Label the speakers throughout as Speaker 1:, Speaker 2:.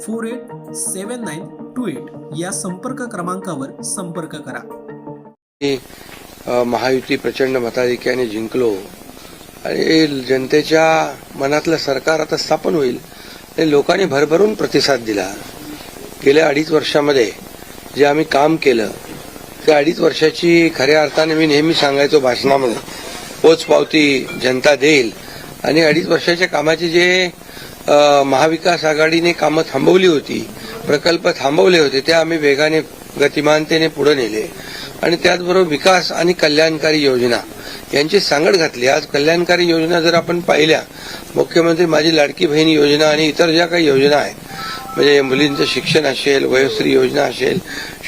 Speaker 1: four eight seven nine two eight या संपर्क क्रमांकावर संपर्क करा.
Speaker 2: मी, महायुती प्रचंड मताधिक्याने जिंकलो. आणि जनतेच्या मनातलं सरकार आता स्थापन होईल. आणि लोकांनी भरभरून प्रतिसाद दिला. गेल्या अडीच वर्षामध्ये जे आम्ही काम केलं त्या अडीच वर्षाची खऱ्या अर्थाने मी नेहमी सांगायचो भाषणामध्ये पोचपावती जनता देईल. आणि अडीच वर्षाच्या कामाचे जे महाविकास आघाडीने कामं थांबवली होती. प्रकल्प थांबवले होते. ते आम्ही वेगाने गतिमानतेने पुढे नेले. आणि त्याचबरोबर विकास आणि कल्याणकारी योजना यांची सांगड घातली. आज कल्याणकारी योजना जर आपण पाहिल्या मुख्यमंत्री माझी लाडकी बहीण योजना आणि इतर ज्या काही योजना आहेत म्हणजे मुलींचं शिक्षण असेल वयोश्री योजना असेल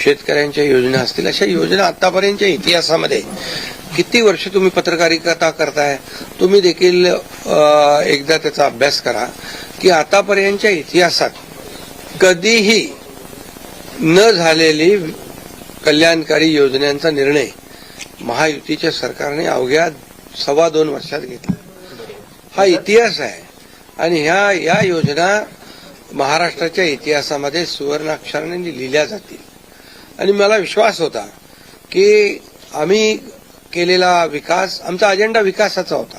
Speaker 2: शेतकऱ्यांच्या योजना असतील अशा योजना आतापर्यंतच्या इतिहासामध्ये किती वर्ष तुम्ही पत्रकारिता करताय? तुम्ही देखील एकदा त्याचा अभ्यास करा. की आतापर्यंतच्या इतिहासात कधीही न झालेली कल्याणकारी योजनांचा निर्णय महायुतीच्या सरकारने अवघ्या सव्वा दोन वर्षात घेतला. हा इतिहास आहे. आणि ह्या या योजना महाराष्ट्राच्या इतिहासामध्ये सुवर्णाक्षराने लिहिल्या जातील. आणि मला विश्वास होता की आम्ही केलेला विकास आमचा अजेंडा विकासाचा होता.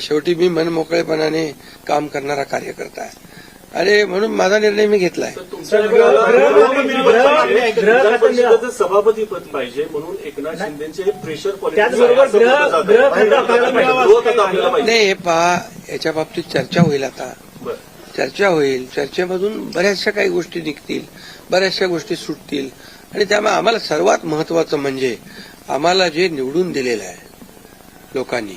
Speaker 2: शेवटी मी मनमोकळेपणाने काम करणारा कार्यकर्ता आहे. आणि म्हणून माझा निर्णय मी घेतला आहे
Speaker 3: सभापती पद पाहिजे म्हणून एकनाथ शिंदेचे प्रेशर
Speaker 2: नाही हे पहा याच्या बाबतीत चर्चा होईल आता. चर्चा होईल. चर्चेमधून बऱ्याचशा काही गोष्टी निघतील बऱ्याचशा गोष्टी सुटतील. आणि त्यामुळे आम्हाला सर्वात महत्वाचं म्हणजे आम्हाला जे निवडून दिलेलं आहे लोकांनी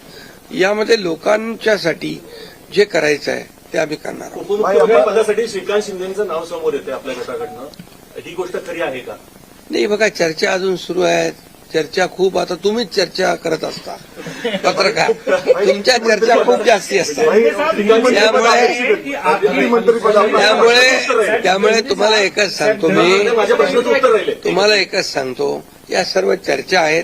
Speaker 2: यामध्ये लोकांच्यासाठी जे करायचं आहे ते आम्ही करणार आहोत.
Speaker 3: पदासाठी श्रीकांत शिंदेचं नाव समोर येते आपल्या गटाकडनं. ही गोष्ट खरी आहे का?
Speaker 2: नाही बघा चर्चा अजून सुरू आहे चर्चा खूप आता तुम्हीच चर्चा करत असता. पत्रकार तुमच्या चर्चा खूप जास्ती असतात. त्यामुळे त्यामुळे तुम्हाला एकच सांगतो मी. तुम्हाला एकच सांगतो. या सर्व चर्चा आहेत.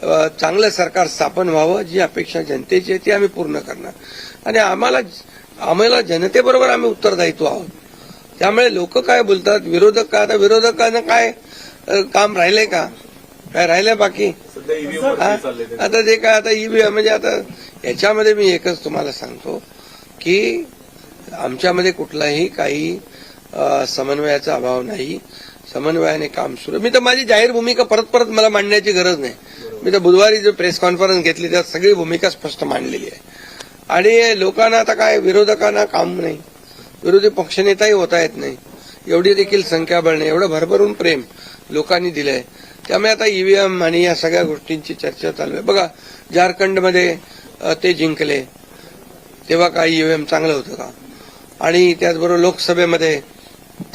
Speaker 2: चांगलं सरकार स्थापन व्हावं जी अपेक्षा जनतेची आहे ती आम्ही पूर्ण करणार. आणि आम्हाला आम्हाला जनतेबरोबर आम्ही उत्तरदायित्व आहोत. त्यामुळे लोक काय बोलतात विरोधक काय? आता विरोधकांना काय काम राहिलंय का? काय राहिलंय बाकी. आता जे काय आता ईव्हीएम म्हणजे आता याच्यामध्ये मी एकच तुम्हाला सांगतो की आमच्यामध्ये कुठलाही काही समन्वयाचा अभाव नाही. समन्वयाने काम सुरू मी तर माझी जाहीर भूमिका परत परत मला मांडण्याची गरज नाही. मी तर बुधवारी जो प्रेस कॉन्फरन्स घेतली त्यात सगळी भूमिका स्पष्ट मांडलेली आहे. आणि लोकांना आता काय विरोधकांना काम नाही. विरोधी पक्षनेताही होता येत नाही. एवढी देखील संख्याबळ नाही एवढं भरभरून प्रेम लोकांनी दिलंय. त्यामुळे आता ईव्हीएम आणि या सगळ्या गोष्टींची चर्चा चालू आहे. बघा झारखंडमध्ये ते जिंकले. तेव्हा काय ईव्हीएम चांगलं होतं का? आणि त्याचबरोबर लोकसभेमध्ये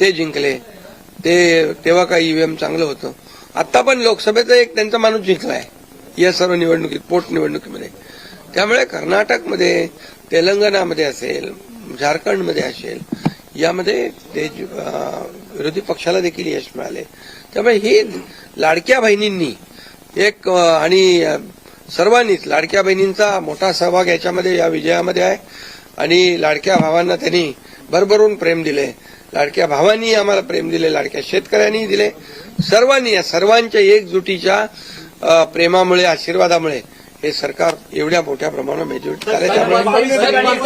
Speaker 2: ते जिंकले. ते तेव्हा काय ईव्हीएम चांगलं होतं. आता पण लोकसभेचा एक त्यांचा माणूस जिंकलाय. या सर्व निवडणुकीत पोटनिवडणुकीमध्ये त्यामुळे कर्नाटकमध्ये तेलंगणामध्ये असेल झारखंडमध्ये असेल यामध्ये ते विरोधी पक्षाला देखील यश मिळाले. त्यामुळे ही लाडक्या बहिणींनी एक आणि सर्वांनीच लाडक्या बहिणींचा मोठा सहभाग याच्यामध्ये या विजयामध्ये आहे. आणि लाडक्या भावांना त्यांनी भरभरून प्रेम दिले. लाडक्या भावांनी आम्हाला प्रेम दिले लाडक्या शेतकऱ्यांनी दिले सर्वांनी या सर्वांच्या एकजुटीच्या प्रेमामुळे आशीर्वादामुळे हे सरकार एवढ्या मोठ्या प्रमाणावर मेजॉरिटी